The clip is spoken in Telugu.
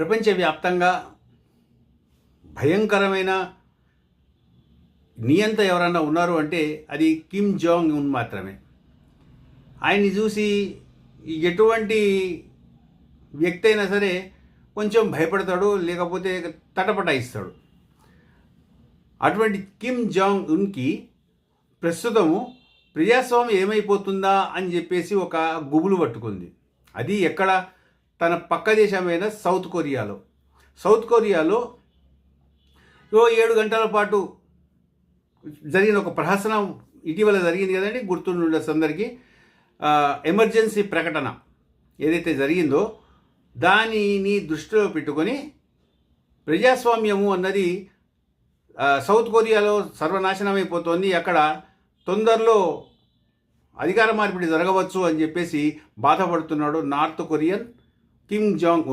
ప్రపంచవ్యాప్తంగా భయంకరమైన నియంత ఎవరన్నా ఉన్నారు అంటే అది కిమ్ జాంగ్ ఉన్ మాత్రమే. ఆయన్ని చూసి ఎటువంటి వ్యక్తి అయినా సరే కొంచెం భయపడతాడు లేకపోతే తటపటాయిస్తాడు. అటువంటి కిమ్ జాంగ్ ఉన్కి ప్రస్తుతము ప్రజాస్వామ్యం ఏమైపోతుందా అని చెప్పేసి ఒక గుబులు పట్టుకుంది. అది ఎక్కడ తన పక్క దేశమైన సౌత్ కొరియాలో. సౌత్ కొరియాలో ఓ ఏడు గంటల పాటు జరిగిన ఒక ప్రహసనం ఇటీవల జరిగింది కదండి గుర్తుండే అందరికీ. ఎమర్జెన్సీ ప్రకటన ఏదైతే జరిగిందో దానిని దృష్టిలో పెట్టుకొని ప్రజాస్వామ్యము అన్నది సౌత్ కొరియాలో సర్వనాశనం అయిపోతుంది. అక్కడ తొందరలో అధికార మార్పిడి జరగవచ్చు అని చెప్పేసి బాధపడుతున్నాడు north Korean Kim Jong Un